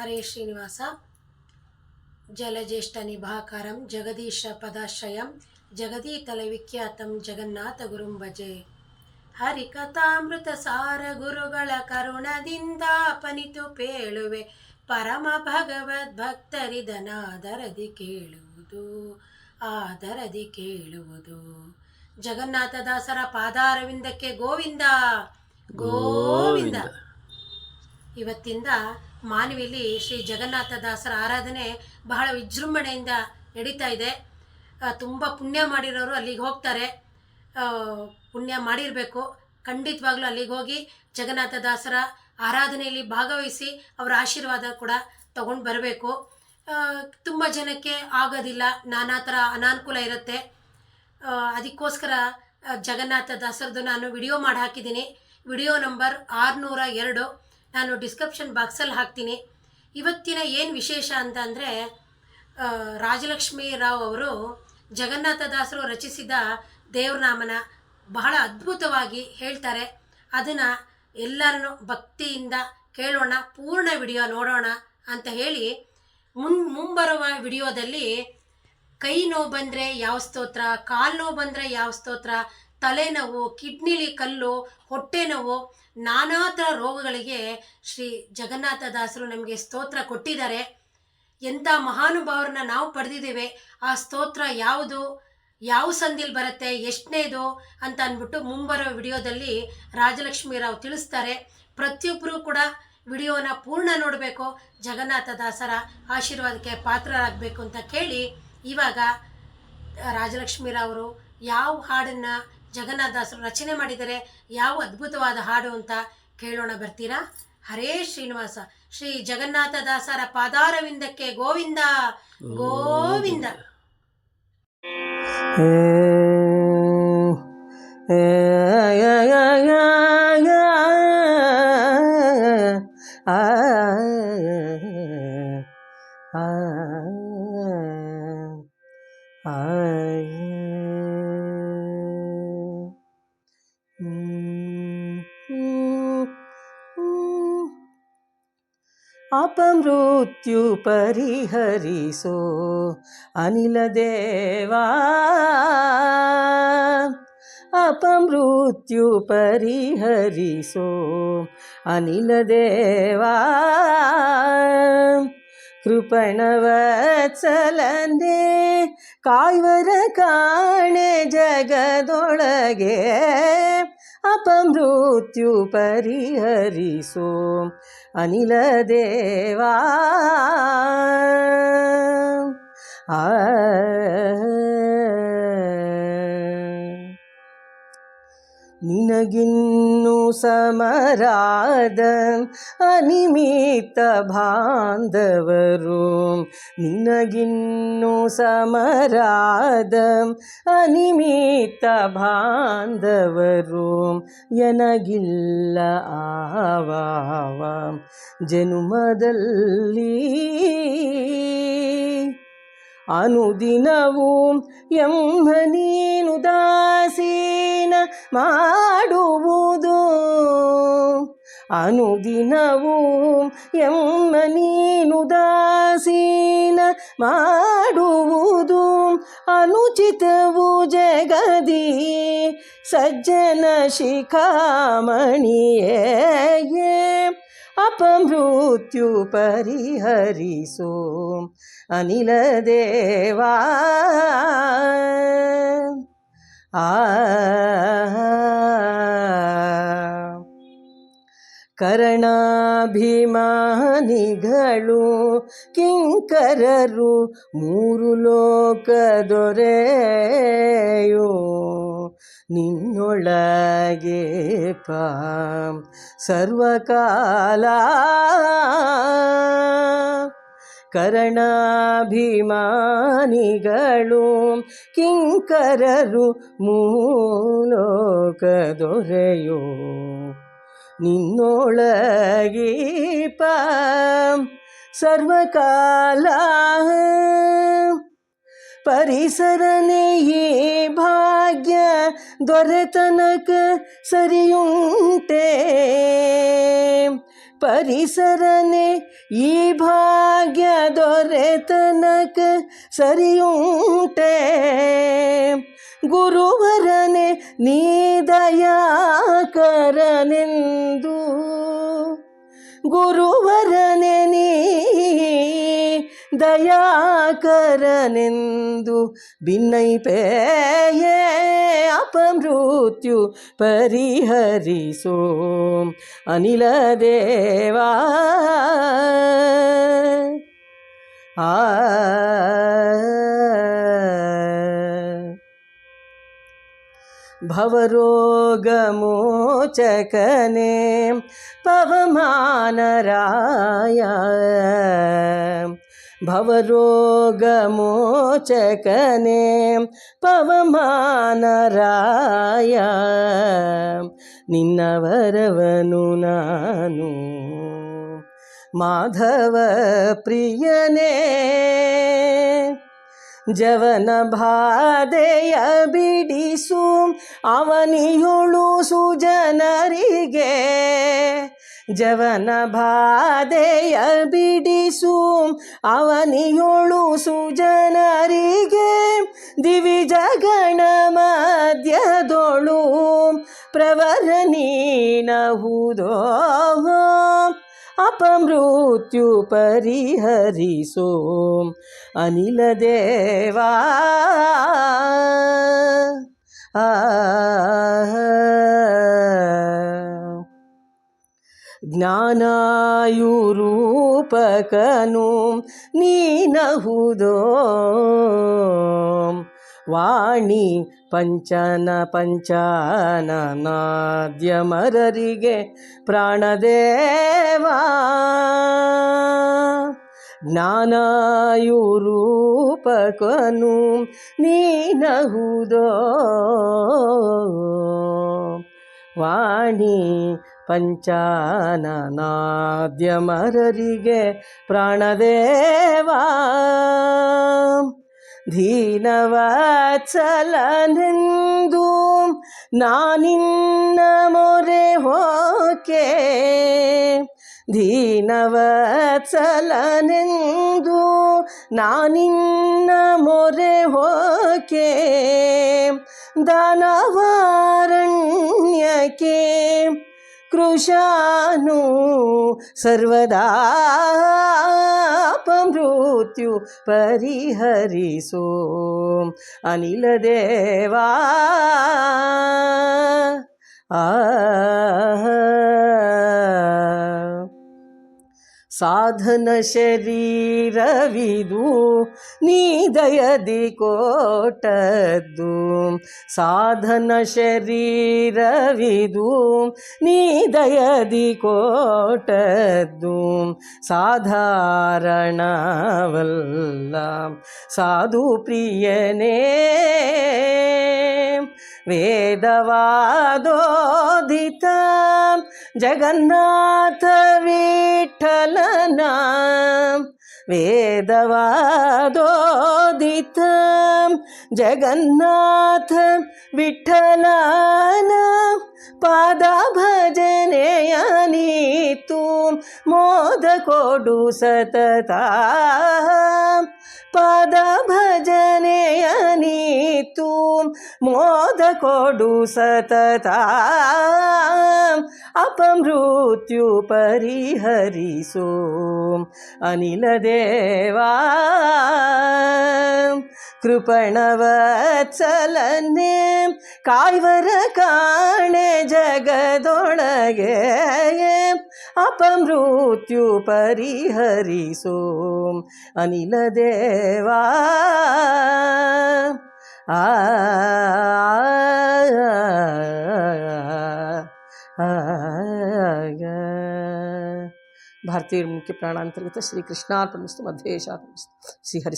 ಹರೇ ಶ್ರೀನಿವಾಸ. ಜಲಜ್ಯೇಷ್ಠ ನಿಭಾಕರಂ ಜಗದೀಶ ಪದಾಶ್ರಯಂ ಜಗದೀತಲ ವಿಖ್ಯಾತಂ ಜಗನ್ನಾಥ ಗುರುಂ ಭಜೆ. ಹರಿಕಥಾಮೃತ ಸಾರ ಗುರುಗಳ ಕರುಣದಿಂದ ಪನಿತು ಪೇಳುವೆ. ಪರಮ ಭಗವದ್ ಭಕ್ತರಿದನಾದರದಿ ಕೇಳುವುದು, ಆದರದಿ ಕೇಳುವುದು. ಜಗನ್ನಾಥದಾಸರ ಪಾದಾರವಿಂದಕ್ಕೆ ಗೋವಿಂದ. ಗೋವಿಂದ. ಇವತ್ತಿಂದ ಮಾನವಿಲಿ ಶ್ರೀ ಜಗನ್ನಾಥ ದಾಸರ ಆರಾಧನೆ ಬಹಳ ವಿಜೃಂಭಣೆಯಿಂದ ನಡೀತಾ ಇದೆ. ತುಂಬ ಪುಣ್ಯ ಮಾಡಿರೋರು ಅಲ್ಲಿಗೆ ಹೋಗ್ತಾರೆ. ಪುಣ್ಯ ಮಾಡಿರಬೇಕು. ಖಂಡಿತವಾಗ್ಲೂ ಅಲ್ಲಿಗೆ ಹೋಗಿ ಜಗನ್ನಾಥ ದಾಸರ ಆರಾಧನೆಯಲ್ಲಿ ಭಾಗವಹಿಸಿ ಅವರ ಆಶೀರ್ವಾದ ಕೂಡ ತಗೊಂಡು ಬರಬೇಕು. ತುಂಬ ಜನಕ್ಕೆ ಆಗೋದಿಲ್ಲ. ನಾನಾ ಥರ ಅನಾನುಕೂಲ ಇರುತ್ತೆ. ಅದಕ್ಕೋಸ್ಕರ ಜಗನ್ನಾಥ ದಾಸರದು ನಾನು ವಿಡಿಯೋ ಮಾಡಿ ಹಾಕಿದ್ದೀನಿ ವಿಡಿಯೋ ನಂಬರ್ ಆರುನೂರ ಎರಡು. ನಾನು ಡಿಸ್ಕ್ರಿಪ್ಷನ್ ಬಾಕ್ಸಲ್ಲಿ ಹಾಕ್ತೀನಿ. ಇವತ್ತಿನ ಏನು ವಿಶೇಷ ಅಂತ ಅಂದರೆ ರಾಜಲಕ್ಷ್ಮೀ ರಾವ್ ಅವರು ಜಗನ್ನಾಥದಾಸರು ರಚಿಸಿದ ದೇವ್ರನಾಮನ ಬಹಳ ಅದ್ಭುತವಾಗಿ ಹೇಳ್ತಾರೆ. ಅದನ್ನು ಎಲ್ಲರನ್ನು ಭಕ್ತಿಯಿಂದ ಕೇಳೋಣ, ಪೂರ್ಣ ವಿಡಿಯೋ ನೋಡೋಣ ಅಂತ ಹೇಳಿ ಮುನ್, ಮುಂಬರುವ ವಿಡಿಯೋದಲ್ಲಿ ಕೈ ನೋವು ಬಂದರೆ ಯಾವ ಸ್ತೋತ್ರ, ಕಾಲು ನೋವು ಬಂದರೆ ಯಾವ ಸ್ತೋತ್ರ ತಲೆನೋವು, ಕಿಡ್ನಿಲಿ ಕಲ್ಲು ಹೊಟ್ಟೆ ನೋವು ನಾನಾ ಥರ ರೋಗಗಳಿಗೆ ಶ್ರೀ ಜಗನ್ನಾಥ ದಾಸರು ನಮಗೆ ಸ್ತೋತ್ರ ಕೊಟ್ಟಿದ್ದಾರೆ. ಎಂಥ ಮಹಾನುಭಾವರನ್ನ ನಾವು ಪಡೆದಿದ್ದೇವೆ, ಆ ಸ್ತೋತ್ರ ಯಾವುದು, ಯಾವ ಸಂದಿಲ್ ಬರುತ್ತೆ, ಎಷ್ಟನೇದು ಅಂತ ಅಂದ್ಬಿಟ್ಟು ಮುಂಬರೋ ವಿಡಿಯೋದಲ್ಲಿ ರಾಜಲಕ್ಷ್ಮಿ ರಾವ್ ತಿಳಿಸ್ತಾರೆ. ಪ್ರತಿಯೊಬ್ಬರೂ ಕೂಡ ವಿಡಿಯೋನ ಪೂರ್ಣ ನೋಡಬೇಕು, ಜಗನ್ನಾಥ ದಾಸರ ಆಶೀರ್ವಾದಕ್ಕೆ ಪಾತ್ರರಾಗಬೇಕು ಅಂತ ಕೇಳಿ ಇವಾಗ ರಾಜಲಕ್ಷ್ಮಿ ರಾವರು ಯಾವ ಹಾಡನ್ನು ಜಗನ್ನಾಥ ದಾಸರು ರಚನೆ ಮಾಡಿದರೆ ಯಾವ ಅದ್ಭುತವಾದ ಹಾಡು ಅಂತ ಕೇಳೋಣ ಬರ್ತೀರಾ? ಹರೇ ಶ್ರೀನಿವಾಸ, ಶ್ರೀ ಜಗನ್ನಾಥ ದಾಸರ ಪಾದಾರವಿಂದಕ್ಕೆ ಗೋವಿಂದ ಗೋವಿಂದ. अपमृत्यु परिहरिसो अनिलदेवा अपमृत्यु परिहरिसो अनिलदेवा कृपणवत्सलन्दे काय्वर काणे जगदोळगे अपमृत्यु परिहरिसो अनिल देवा। आ ಅನಿಲ ದೇವಾ ಆ ನಿನಗಿನ್ನು ಸಮರಾದ ಅನಿಮಿತ ಬಾಂಧವರು ನಿನಗಿನ್ನು ಸಮರಾದ ಅನಿಮಿತ ಬಾಂಧವರು ಎನಗಿಲ್ಲ ಆವಾವ ಜನುಮದಲ್ಲಿ ಅನುದಿನವೂ ಎಂಬ ನೀನು ದಾಸೀನ ಮಾಡುವುದು. ಅನುದಿನವೂ ಎಮ್ಮ ನೀನು ದಾಸೀನ ಮಾಡುವುದು. ಅನುಚಿತವು ಜಗದಿ ಸಜ್ಜನ ಶಿಖಾಮಣಿಯೇ. ಅಪಮೃತ್ಯು ಪರಿಹರಿಸು ಅನಿಲ ದೇವಾ. ಆ ಕರ್ಣಾಭಿಮಾನಿಗಳು ಕಿಂಕರರು ಮೂರು ಲೋಕ ದೊರೆಯೋ ನಿನ್ನೊಳಗೆ ಪಾಂ ಸರ್ವಕಾಲ ಕರ್ಣಾಭಿಮಾನಿಗಳು ಕಿಂಕರರು ಮೂಲೋಕ ದೊರೆಯೋ ನಿನ್ನೊಳಗೀಪ ಸರ್ವಕಾಲ ಪರಿಸರನೇ ಭಾಗ್ಯ ದೊರೆತನಕ ಸರಿಯುಂಟೆ. ಪರಿಸರನೆ ಈ ಭಾಗ್ಯ ದೊರೆತನಕ ಸರಿಯುಂಟೆ. ಗುರುವರನೆ ನೀ ದಯಾಕರನೆಂದು. ಗುರುವರನೆ ನೀ ದಯಾಕರನೆಂದು ಭಿನ್ನೈಪೇಯೇ ಅಪಮೃತ್ಯು ಪರಿಹರಿಸೋ ಅನಿಲ ದೇವಾ ಆ ಭವರೋಗಮೋಚಕನೆ ಪವಮಾನರಾಯ ಭವರೋಗಮೋಚಕನೆ ಪವಮಾನರಾಯ ನಿನ್ನ ವರವನು ನಾನು ಮಾಧವ ಪ್ರಿಯನೇ ಜವನ ಬಾಧೆಯ ಬಿಡಿಸು ಅವನಿಯುಳು ಸುಜನರಿಗೆ ಜವನ ಬಾಧೆಯ ಬಿಡಿಸು ಅವನಿಯುಳು ಸುಜನರಿಗೆ ದಿವಿಜಗಣ ಮಧ್ಯದೊಳು ಪ್ರವರ ನೀನಹುದೋ ಅಪಮೃತ್ಯು ಪರಿಹರಿಸೋ ಅನಿಲ ದೇವಾ ಆ ಜ್ಞಾನಾಯುರೂಪಕನು ನೀನಹುದೋ. ವಾಣಿ ಪಂಚನ ಪಂಚನಾದ್ಯಮರರಿಗೆ ಪ್ರಾಣದೇವಾ. ಜ್ಞಾನಾಯುರೂಪಕನು ನೀನಹುದೋ. ವಾಣಿ ಪಂಚಾನನಾದ್ಯಮರರಿಗೆ ಪ್ರಾಣದೇವಾ ದೀನವತ್ಸಲನೆಂದು ನಾನಿನ್ನ ಮೊರೆ ಹೋಕೆ ದೀನವತ್ಸಲನೆಂದು ನಾನಿನ್ನ ಮೊರೆ ಹೋಕೆ ದಾನವಾರಣ್ಯಕ್ಕೆ कृशानु सर्वदा मृत्यु परिहरिसो। अनिल देवा। आ ಸಾಧನ ಶರೀರವಿದು ನೀ ದಯದಿ ಕೋಟದ್ದು ಸಾಧನ ಶರೀರವಿದು ನೀ ದಯದಿ ಕೋಟದ್ದು ಸಾಧಾರಣವಲ್ಲ ಸಾಧು ಪ್ರಿಯನೇ ವೇದವಾದೋದಿತ ಜಗನ್ನಾಥ ವಿಠಲನ ವೇದವಾದೋದಿತ ಜಗನ್ನಾಥ ವಿಠಲನ ಪಾದ ಭಜನೆಯ ನೀತು ಮೋದ ಕೊಡು ಸತತ ಪಾದ ಭಜನೆಯ ನೀತು ಮೋದ ಕೊಡು ಸತತ ಅಪಮೃತ್ಯು ಪರಿಹರಿಸೋ ಅನಿಲ ದೇವಾ ಕೃಪಣವತ್ಸಲನೆ ಕಾಯ್ವರ ಕಾಣೆ ಜಗದೊಳಗೆ अपमृत्यु परिहरिसो अनिलदेवा आ भारतीय के प्राणांतर्गत श्री कृष्णार्पणस्तु मध्येशार्पणस्तु श्री हरि